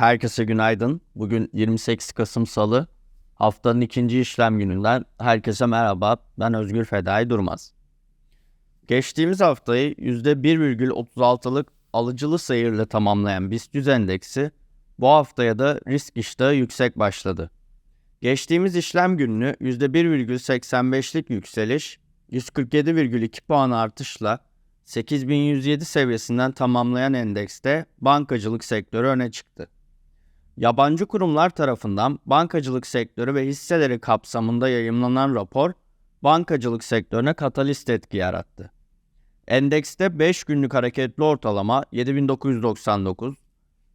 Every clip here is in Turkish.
Herkese günaydın. Bugün 28 Kasım Salı. Haftanın ikinci işlem gününden herkese merhaba. Ben Özgür Fedai Durmaz. Geçtiğimiz haftayı %1,36'lık alıcılı seyirle tamamlayan BIST 100 endeksi bu haftaya da risk iştahı yüksek başladı. Geçtiğimiz işlem gününü %1,85'lik yükseliş, 147,2 puan artışla 8107 seviyesinden tamamlayan endekste bankacılık sektörü öne çıktı. Yabancı kurumlar tarafından bankacılık sektörü ve hisseleri kapsamında yayımlanan rapor, bankacılık sektörüne katalist etki yarattı. Endekste 5 günlük hareketli ortalama 7999,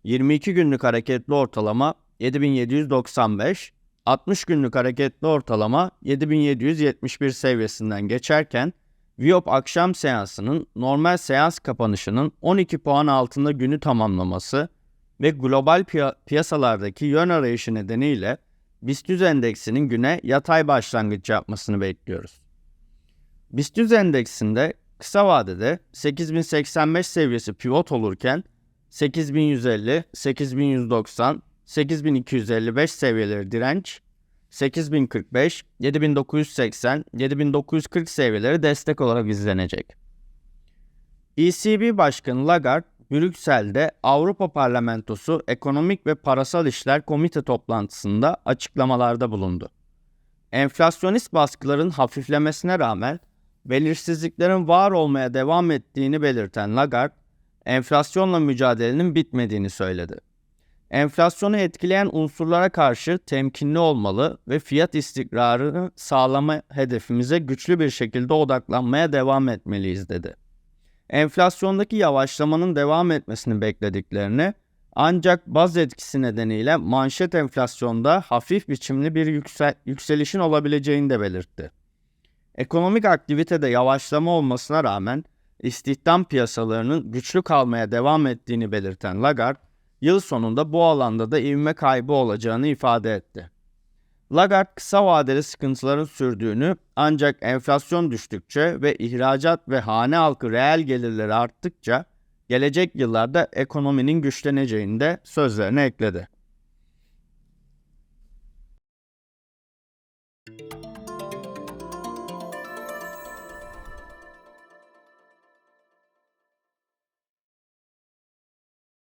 22 günlük hareketli ortalama 7795, 60 günlük hareketli ortalama 7771 seviyesinden geçerken Viyop akşam seansının normal seans kapanışının 12 puan altında günü tamamlaması ve global piya- piyasalardaki yön arayışı nedeniyle BIST 100 endeksinin güne yatay başlangıç yapmasını bekliyoruz. BIST 100 endeksinde kısa vadede 8085 seviyesi pivot olurken 8150, 8190, 8255 seviyeleri direnç, 8045, 7980, 7940 seviyeleri destek olarak izlenecek. ECB Başkanı Lagarde, Brüksel'de Avrupa Parlamentosu Ekonomik ve Parasal İşler Komite toplantısında açıklamalarda bulundu. Enflasyonist baskıların hafiflemesine rağmen belirsizliklerin var olmaya devam ettiğini belirten Lagarde, enflasyonla mücadelenin bitmediğini söyledi. Enflasyonu etkileyen unsurlara karşı temkinli olmalı ve fiyat istikrarını sağlama hedefimize güçlü bir şekilde odaklanmaya devam etmeliyiz dedi. Enflasyondaki yavaşlamanın devam etmesini beklediklerini ancak baz etkisi nedeniyle manşet enflasyonda hafif biçimli bir yüksel- yükselişin olabileceğini de belirtti. Ekonomik aktivitede yavaşlama olmasına rağmen istihdam piyasalarının güçlü kalmaya devam ettiğini belirten Lagarde, yıl sonunda bu alanda da ivme kaybı olacağını ifade etti. Lagarde kısa vadeli sıkıntıların sürdüğünü ancak enflasyon düştükçe ve ihracat ve hane halkı reel gelirleri arttıkça gelecek yıllarda ekonominin güçleneceğini de sözlerine ekledi.